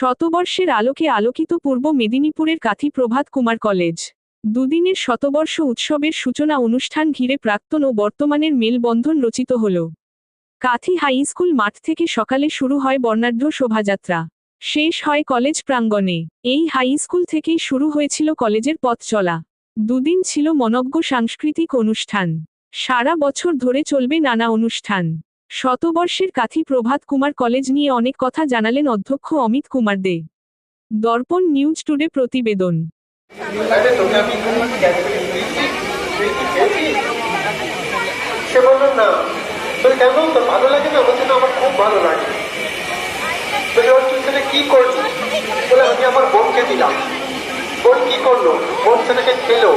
শতবর্ষের আলোকে আলোকিত পূর্ব মেদিনীপুরের কাথি প্রভাত কুমার কলেজ। দুদিনের শতবর্ষ উৎসবের সূচনা অনুষ্ঠান ঘিরে প্রাক্তন ও বর্তমানের মেলবন্ধন রচিত হল। কাথি হাই স্কুল মাঠ থেকে সকালে শুরু হয় বর্ণাঢ্য শোভাযাত্রা। শেষ হয় কলেজ প্রাঙ্গণে। এই হাই স্কুল থেকেই শুরু হয়েছিল কলেজের পথ চলা। দুদিন ছিল মনজ্ঞ সাংস্কৃতিক অনুষ্ঠান। সারা বছর ধরে চলবে নানা অনুষ্ঠান। শতবর্ষের কাথি প্রভাত কুমার কলেজ নিয়ে অনেক কথা জানালেন অধ্যক্ষ অমিত কুমার দে। দর্পণ নিউজ টুডে প্রতিবেদন। কি করলি বোন কি করল? বোন সেটাকে খেলো।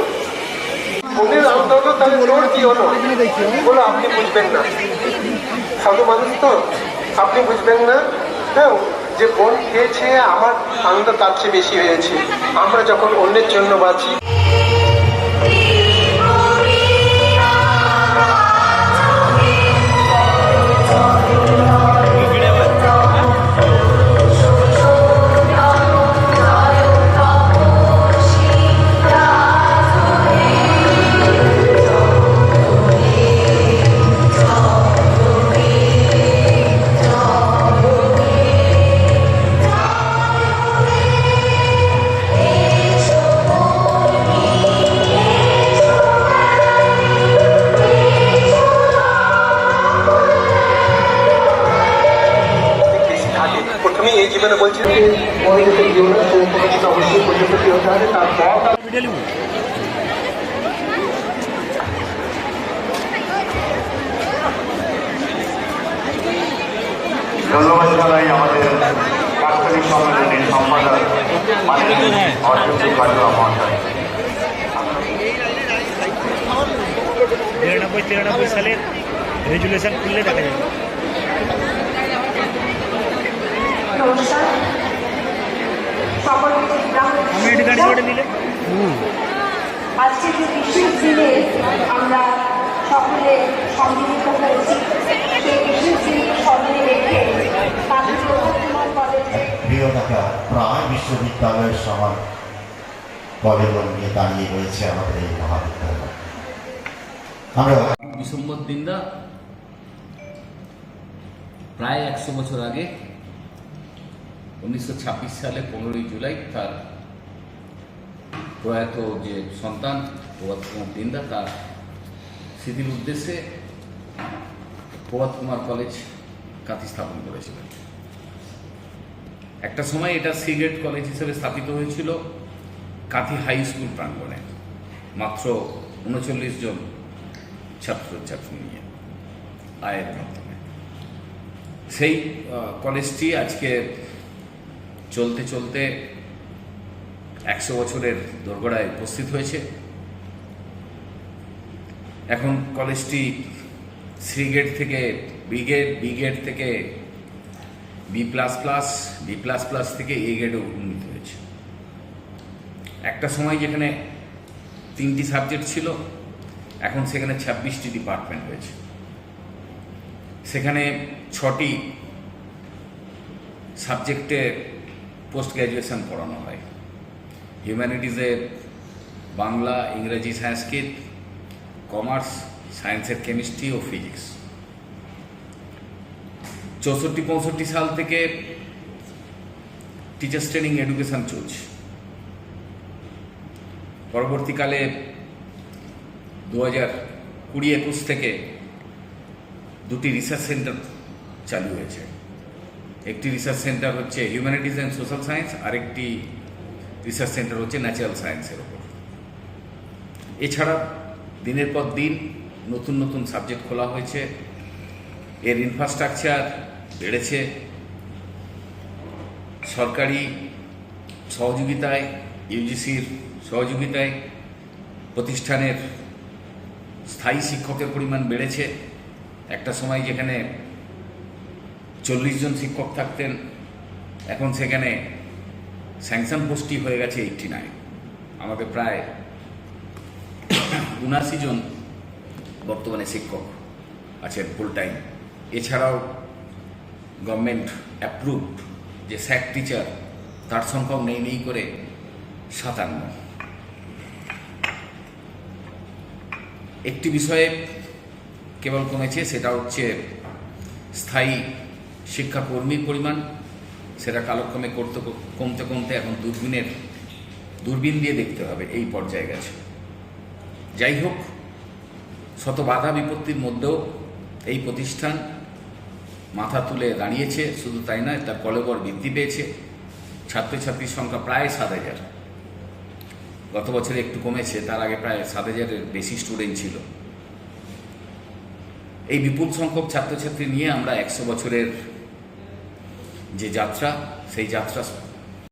বোনের আনন্দ হলো, তাহলে জোর কি হলো? বলো, আপনি বুঝবেন না। সাধু মানুষ তো, আপনি বুঝবেন না। হ্যাঁ যে বোন খেয়েছে, আমার আনন্দ তার চেয়ে বেশি হয়েছে। আমরা যখন অন্যের জন্য বাঁচি প্রজাপতি হতে হবে তারপর ধন্যবাদ জানাই আমাদের বাৎসরিক সম্মেলনের সম্পাদক মাননীয় অশোক কাটুয়া মহাশয় নিরানব্বই তিরানব্বই সালের রেজুলেশন খুললে দেখা যাবে নমস্কার সকলকে আজকে যে বিশেষ দিনে আমরা সকলে সম্মিলিত হয়েছি সেই বিশেষ দিনকে সামনে রেখে কাজী প্রভাত কুমার কলেজে প্রিয় ঢাকা প্রায় বিশ্ববিদ্যালয়ের সমান কলেবর নিয়ে দাঁড়িয়ে রয়েছে আমাদের এই মহাবিদ্যালয়। আমরা প্রায় একশো বছর আগে উনিশশো ছাব্বিশ সালে পনেরোই জুলাই তার প্রয়াত যে সন্তান, প্রভাত কুমার দিন্দা তার স্মৃতির উদ্দেশ্যে প্রভাত কুমার কলেজ কাঁথি স্থাপন করেছিলেন। একটা সময় এটা সিগ্রেট কলেজ হিসেবে স্থাপিত হয়েছিল কাঁথি হাই স্কুল প্রাঙ্গণে, মাত্র উনচল্লিশ জন ছাত্রছাত্রী নিয়ে আয়ের মাধ্যমে। সেই কলেজটি আজকে চলতে চলতে একশো বছরের দোরগোড়ায় উপস্থিত হয়েছে। এখন কলেজটি সি গেট থেকে বি গেট বি গেট থেকে B plus plus, B plus plus থেকে এ গেটে উন্নীত হয়েছে। একটা সময় যেখানে তিনটি সাবজেক্ট ছিল, এখন সেখানে ছাব্বিশটি ডিপার্টমেন্ট হয়েছে সেখানে ছটি সাবজেক্টে পোস্ট গ্র্যাজুয়েশন পড়ানো হয়। হিউম্যানিটিজে বাংলা, ইংরেজি, সংস্কৃত কমার্স সায়েন্সের কেমিস্ট্রি ও ফিজিক্স চৌষট্টি, পঁয়ষট্টি সাল থেকে টিচার্স ট্রেনিং এডুকেশন চলছে। পরবর্তীকালে দু হাজার কুড়ি, একুশ থেকে দুটি রিসার্চ সেন্টার চালু হয়েছে। একটি রিসার্চ সেন্টার হচ্ছে হিউম্যানিটিজ অ্যান্ড সোশ্যাল সায়েন্স আরেকটি রিসার্চ সেন্টার হচ্ছে ন্যাচারাল সায়েন্সের ওপর এছাড়া দিনের পর দিন নতুন নতুন সাবজেক্ট খোলা হয়েছে, এর ইনফ্রাস্ট্রাকচার বেড়েছে, সরকারি সহযোগিতায় ইউজিসির সহযোগিতায় প্রতিষ্ঠানের স্থায়ী শিক্ষকের পরিমাণ বেড়েছে। একটা সময় যেখানে চল্লিশ জন শিক্ষক থাকতেন। এখন সেখানে স্যাংশন পোস্টই হয়ে গেছে এইটটি নাইন। আমাদের প্রায় উনাশি জন বর্তমানে শিক্ষক আছেন ফুল টাইম এছাড়াও গভর্নমেন্ট অ্যাপ্রুভড যে স্যাক টিচার তার সংখ্যাও নেই নেই করে সাতান্ন। একটি বিষয়ে কেবল কমেছে, সেটা হচ্ছে স্থায়ী শিক্ষাকর্মীর পরিমাণ, সেটা কালক্রমে করতে কমতে কমতে এখন দূরবীনের, দূরবীন দিয়ে দেখতে হবে এই পর্যায়ে গেছে। যাই হোক, শত বাধা বিপত্তির মধ্যেও এই প্রতিষ্ঠান মাথা তুলে দাঁড়িয়েছে, শুধু তাই নয়, তার কলেবর বৃদ্ধি পেয়েছে। ছাত্রছাত্রীর সংখ্যা প্রায় সাত হাজার। গত বছরে একটু কমেছে, তার আগে প্রায় সাত হাজারের বেশি স্টুডেন্ট ছিল। এই বিপুল সংখ্যক ছাত্রছাত্রী নিয়ে আমরা একশো বছরের যে যাত্রা সেই যাত্রা